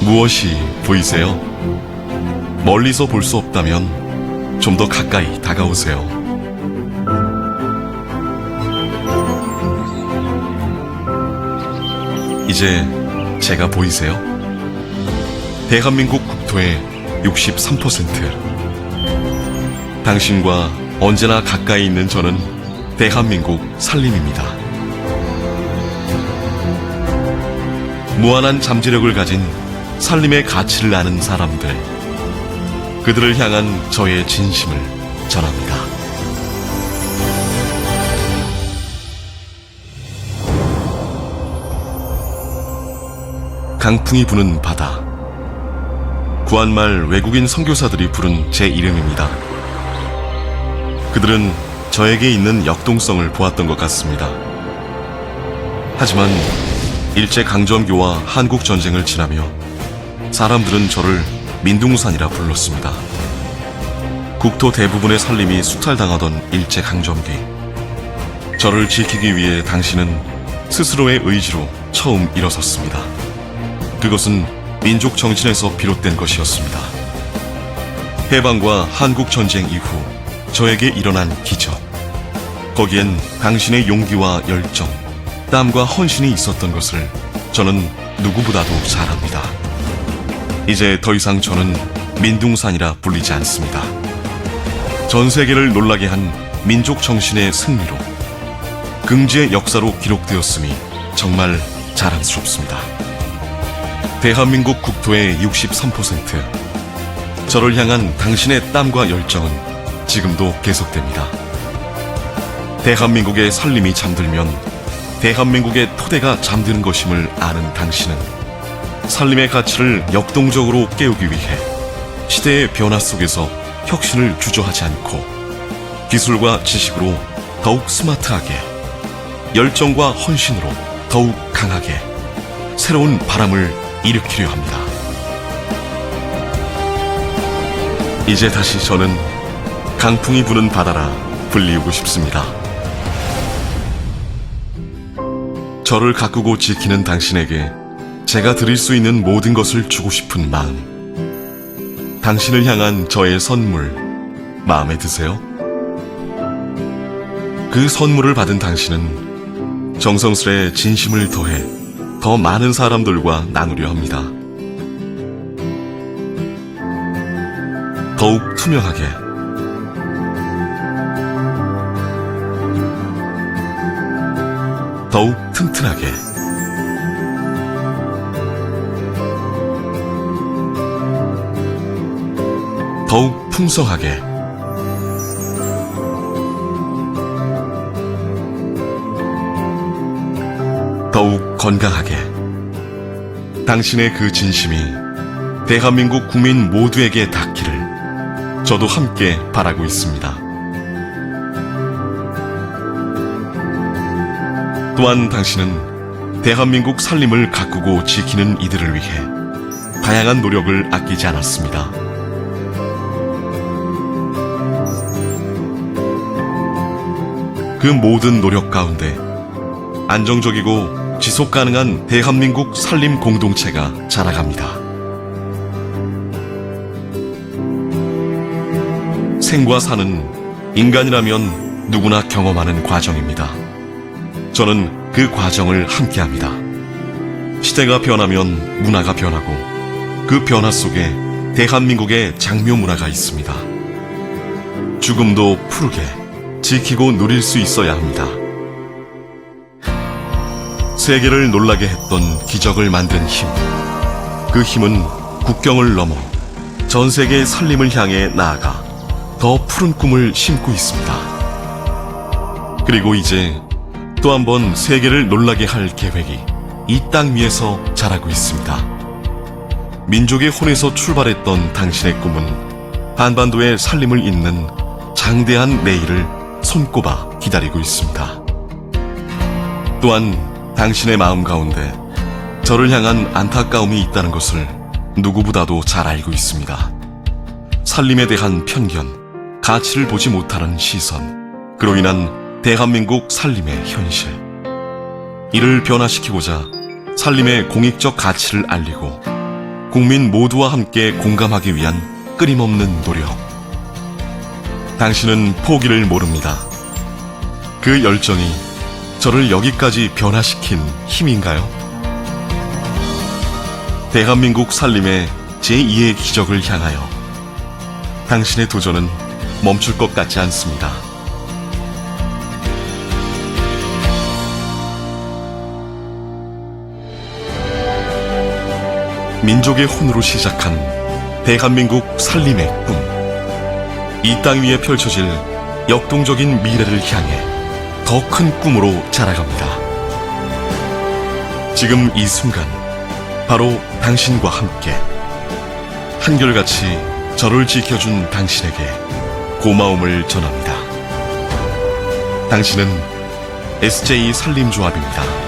무엇이 보이세요? 멀리서 볼 수 없다면 좀 더 가까이 다가오세요. 이제 제가 보이세요? 대한민국 국토의 63%. 당신과 언제나 가까이 있는 저는 대한민국 살림입니다. 무한한 잠재력을 가진 살림의 가치를 아는 사람들. 그들을 향한 저의 진심을 전합니다. 강풍이 부는 바다. 구한말 외국인 선교사들이 부른 제 이름입니다. 그들은 저에게 있는 역동성을 보았던 것 같습니다. 하지만 일제 강점기와 한국 전쟁을 지나며 사람들은 저를 민둥산이라 불렀습니다. 국토 대부분의 살림이 수탈당하던 일제 강점기. 저를 지키기 위해 당신은 스스로의 의지로 처음 일어섰습니다. 그것은 민족 정신에서 비롯된 것이었습니다. 해방과 한국 전쟁 이후 저에게 일어난 기적. 거기엔 당신의 용기와 열정, 땀과 헌신이 있었던 것을 저는 누구보다도 잘 압니다. 이제 더 이상 저는 민둥산이라 불리지 않습니다. 전 세계를 놀라게 한 민족 정신의 승리로 긍지의 역사로 기록되었음이 정말 자랑스럽습니다. 대한민국 국토의 63%. 저를 향한 당신의 땀과 열정은 지금도 계속됩니다. 대한민국의 살림이 잠들면 대한민국의 토대가 잠드는 것임을 아는 당신은 살림의 가치를 역동적으로 깨우기 위해 시대의 변화 속에서 혁신을 주저하지 않고 기술과 지식으로 더욱 스마트하게 열정과 헌신으로 더욱 강하게 새로운 바람을 일으키려 합니다. 이제 다시 저는 강풍이 부는 바다라 불리우고 싶습니다. 저를 가꾸고 지키는 당신에게 제가 드릴 수 있는 모든 것을 주고 싶은 마음. 당신을 향한 저의 선물, 마음에 드세요? 그 선물을 받은 당신은 정성스레 진심을 더해 더 많은 사람들과 나누려 합니다. 더욱 투명하게, 더욱 튼튼하게, 더욱 풍성하게, 더욱 건강하게. 당신의 그 진심이 대한민국 국민 모두에게 닿기를 저도 함께 바라고 있습니다. 또한 당신은 대한민국 살림을 가꾸고 지키는 이들을 위해 다양한 노력을 아끼지 않았습니다. 그 모든 노력 가운데 안정적이고 지속 가능한 대한민국 살림 공동체가 자라갑니다. 생과 사는 인간이라면 누구나 경험하는 과정입니다. 저는 그 과정을 함께 합니다. 시대가 변하면 문화가 변하고 그 변화 속에 대한민국의 장묘 문화가 있습니다. 죽음도 푸르게 지키고 누릴 수 있어야 합니다. 세계를 놀라게 했던 기적을 만든 힘. 그 힘은 국경을 넘어 전 세계의 살림을 향해 나아가 더 푸른 꿈을 심고 있습니다. 그리고 이제 또 한 번 세계를 놀라게 할 계획이 이 땅 위에서 자라고 있습니다. 민족의 혼에서 출발했던 당신의 꿈은 한반도의 살림을 잇는 장대한 내일을 손꼽아 기다리고 있습니다. 또한 당신의 마음 가운데 저를 향한 안타까움이 있다는 것을 누구보다도 잘 알고 있습니다. 살림에 대한 편견, 가치를 보지 못하는 시선, 그로 인한 대한민국 살림의 현실. 이를 변화시키고자 살림의 공익적 가치를 알리고 국민 모두와 함께 공감하기 위한 끊임없는 노력. 당신은 포기를 모릅니다. 그 열정이 저를 여기까지 변화시킨 힘인가요? 대한민국 살림의 제2의 기적을 향하여 당신의 도전은 멈출 것 같지 않습니다. 민족의 혼으로 시작한 대한민국 살림의 꿈. 이 땅 위에 펼쳐질 역동적인 미래를 향해 더 큰 꿈으로 자라갑니다. 지금 이 순간, 바로 당신과 함께 한결같이 저를 지켜준 당신에게 고마움을 전합니다. 당신은 SJ 산림조합입니다.